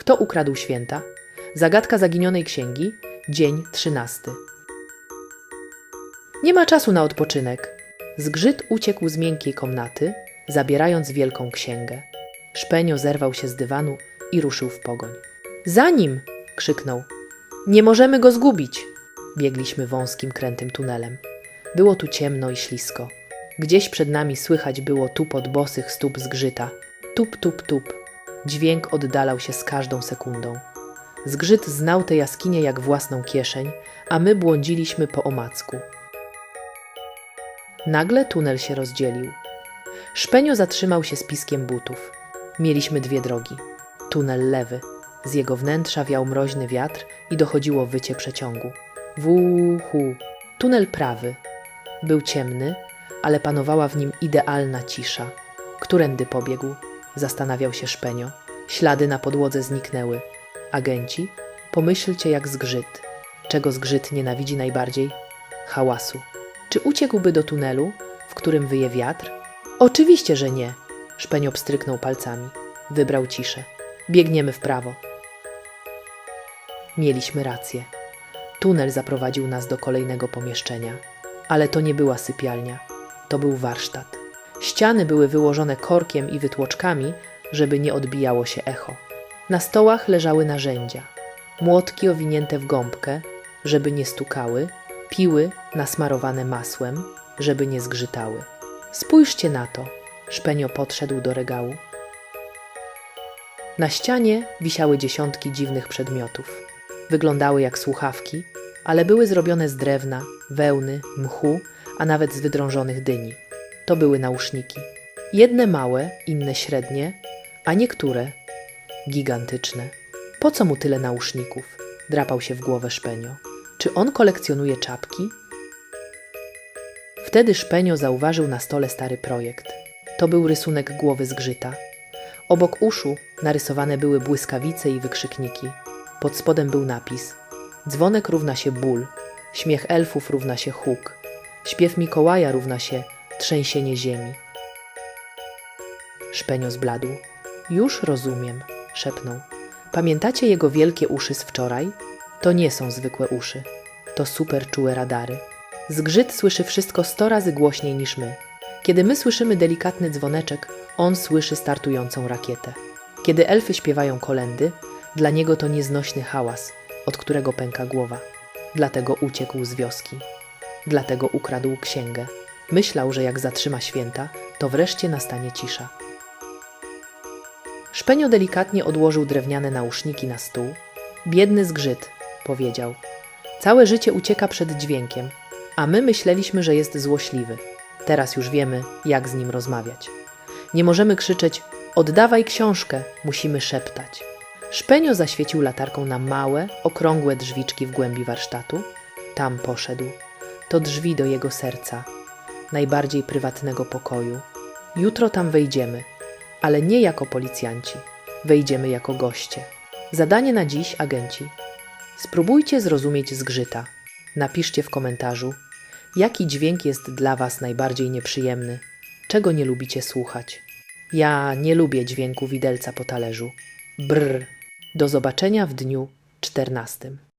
Kto ukradł święta? Zagadka zaginionej księgi, dzień trzynasty. Nie ma czasu na odpoczynek. Zgrzyt uciekł z miękkiej komnaty, zabierając wielką księgę. Szpenio zerwał się z dywanu i ruszył w pogoń. Za nim! krzyknął. Nie możemy go zgubić! Biegliśmy wąskim, krętym tunelem. Było tu ciemno i ślisko. Gdzieś przed nami słychać było tupot bosych stóp zgrzyta. Tup, tup, tup. Dźwięk oddalał się z każdą sekundą. Zgrzyt znał tę jaskinię jak własną kieszeń, a my błądziliśmy po omacku. Nagle tunel się rozdzielił. Szpenio zatrzymał się z piskiem butów. Mieliśmy dwie drogi. Tunel lewy. Z jego wnętrza wiał mroźny wiatr i dochodziło wycie przeciągu. Wuhu. Tunel prawy. Był ciemny, ale panowała w nim idealna cisza. Którędy pobiegł? Zastanawiał się Szpenio. Ślady na podłodze zniknęły. Agenci? Pomyślcie jak zgrzyt. Czego zgrzyt nienawidzi najbardziej? Hałasu. Czy uciekłby do tunelu, w którym wyje wiatr? Oczywiście, że nie. Szpenio pstryknął palcami. Wybrał ciszę. Biegniemy w prawo. Mieliśmy rację. Tunel zaprowadził nas do kolejnego pomieszczenia. Ale to nie była sypialnia. To był warsztat. Ściany były wyłożone korkiem i wytłoczkami, żeby nie odbijało się echo. Na stołach leżały narzędzia. Młotki owinięte w gąbkę, żeby nie stukały, piły nasmarowane masłem, żeby nie zgrzytały. Spójrzcie na to. Szpenio podszedł do regału. Na ścianie wisiały dziesiątki dziwnych przedmiotów. Wyglądały jak słuchawki, ale były zrobione z drewna, wełny, mchu, a nawet z wydrążonych dyni. To były nauszniki. Jedne małe, inne średnie, a niektóre gigantyczne. Po co mu tyle nauszników? Drapał się w głowę Szpenio. Czy on kolekcjonuje czapki? Wtedy Szpenio zauważył na stole stary projekt. To był rysunek głowy zgrzyta. Obok uszu narysowane były błyskawice i wykrzykniki. Pod spodem był napis: Dzwonek równa się ból, śmiech elfów równa się huk, śpiew Mikołaja równa się trzęsienie ziemi. Szpenio zbladł. Już rozumiem, szepnął. Pamiętacie jego wielkie uszy z wczoraj? To nie są zwykłe uszy. To super czułe radary. Zgrzyt słyszy wszystko sto razy głośniej niż my. Kiedy my słyszymy delikatny dzwoneczek, on słyszy startującą rakietę. Kiedy elfy śpiewają kolendy, dla niego to nieznośny hałas, od którego pęka głowa. Dlatego uciekł z wioski. Dlatego ukradł księgę. Myślał, że jak zatrzyma święta, to wreszcie nastanie cisza. Szpenio delikatnie odłożył drewniane nauszniki na stół. Biedny zgrzyt, powiedział. Całe życie ucieka przed dźwiękiem, a my myśleliśmy, że jest złośliwy. Teraz już wiemy, jak z nim rozmawiać. Nie możemy krzyczeć: Oddawaj książkę, musimy szeptać. Szpenio zaświecił latarką na małe, okrągłe drzwiczki w głębi warsztatu. Tam poszedł. To drzwi do jego serca, najbardziej prywatnego pokoju. Jutro tam wejdziemy, ale nie jako policjanci. Wejdziemy jako goście. Zadanie na dziś, agenci. Spróbujcie zrozumieć zgrzyta. Napiszcie w komentarzu, jaki dźwięk jest dla Was najbardziej nieprzyjemny, czego nie lubicie słuchać. Ja nie lubię dźwięku widelca po talerzu. Brr. Do zobaczenia w dniu czternastym.